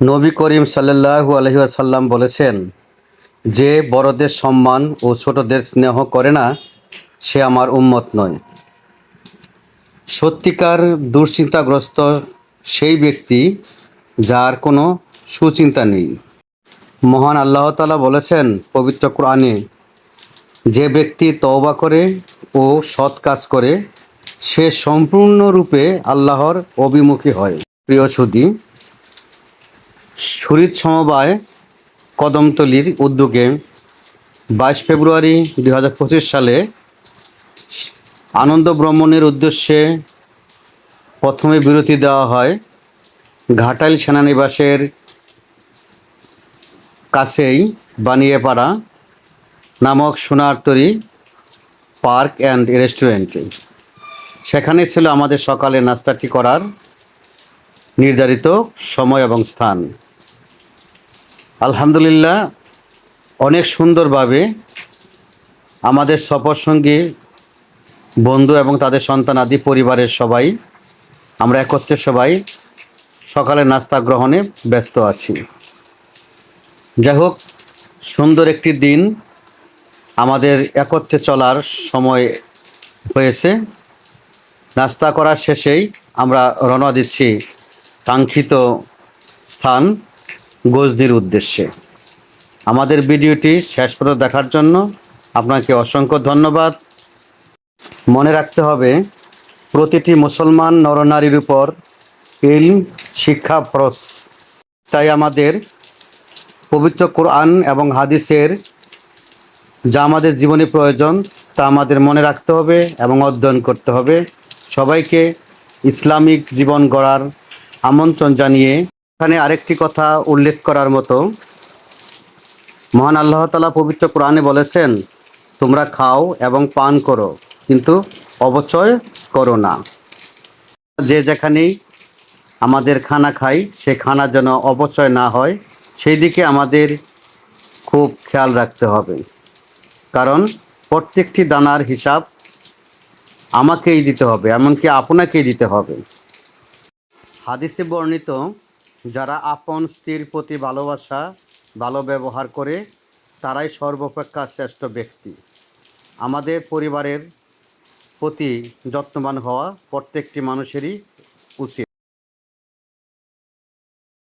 নবী করিম সাল্লাল্লাহু আলহি আসাল্লাম বলেছেন, যে বড়দের সম্মান ও ছোটদের স্নেহ করে না, সে আমার উম্মত নয়। সত্যিকার দুশ্চিন্তাগ্রস্ত সেই ব্যক্তি যার কোনো সুচিন্তা নেই। মহান আল্লাহ তালা বলেছেন পবিত্র কোরআনে, যে ব্যক্তি তওবা করে ও সৎ কাজ করে, সে সম্পূর্ণরূপে আল্লাহর অভিমুখী হয়। প্রিয় সুদী শরীর সমবায় কদমতলির উদ্যোগে বাইশ ফেব্রুয়ারি দুই হাজার পঁচিশ সালে আনন্দ ভ্রমণের উদ্দেশ্যে প্রথমে বিরতি দেওয়া হয় ঘাটাইল সেনানিবাসের কাছেই বানিয়েপাড়া নামক সোনারতরি পার্ক অ্যান্ড রেস্টুরেন্টে। সেখানে ছিল আমাদের সকালে নাস্তাটি করার নির্ধারিত সময় এবং স্থান। আলহামদুলিল্লাহ, অনেক সুন্দরভাবে আমাদের সফরসঙ্গী বন্ধু এবং তাদের সন্তান আদি পরিবারের সবাই, আমরা একত্রে সবাই সকালে নাস্তা গ্রহণে ব্যস্ত আছি। যাই হোক, সুন্দর একটি দিন আমাদের একত্রে চলার সময় হয়েছে। নাস্তা করার শেষেই আমরা রওনা দিচ্ছি কাঙ্ক্ষিত স্থান। গোজদির উদ্দেশ্যে। আমাদের ভিডিওটি শেষ পর্যন্ত দেখার জন্য আপনাকে অসংখ্য ধন্যবাদ। মনে রাখতে হবে, প্রতিটি মুসলমান নরনারীর উপর ইলম, শিক্ষা ফরস তাই আমাদের পবিত্র কোরআন এবং হাদিসের যা আমাদের জীবনে প্রয়োজন, তা আমাদের মনে রাখতে হবে এবং অধ্যয়ন করতে হবে। সবাইকে ইসলামিক জীবন গড়ার আমন্ত্রণ জানিয়ে এখানে আরেকটি কথা উল্লেখ করার মতো। মহান আল্লাহ তালা পবিত্র কোরআনে বলেছেন, তোমরা খাও এবং পান করো, কিন্তু অবচয় করো না। যে যেখানেই আমাদের খানা খাই, সে খানা যেন অবচয় না হয়, সেই দিকে আমাদের খুব খেয়াল রাখতে হবে। কারণ প্রত্যেকটি দানার হিসাব আমাকেই দিতে হবে, এমনকি আপনাকেই দিতে হবে। হাদিসে বর্ণিত যারা আপন স্ত্রীর প্রতি ভালোবাসা, ভালো ব্যবহার করে, তারাই সর্বাপেক্ষা শ্রেষ্ঠ ব্যক্তি। আমাদের পরিবারের প্রতি যত্নবান হওয়া প্রত্যেকটি মানুষেরই উচিত।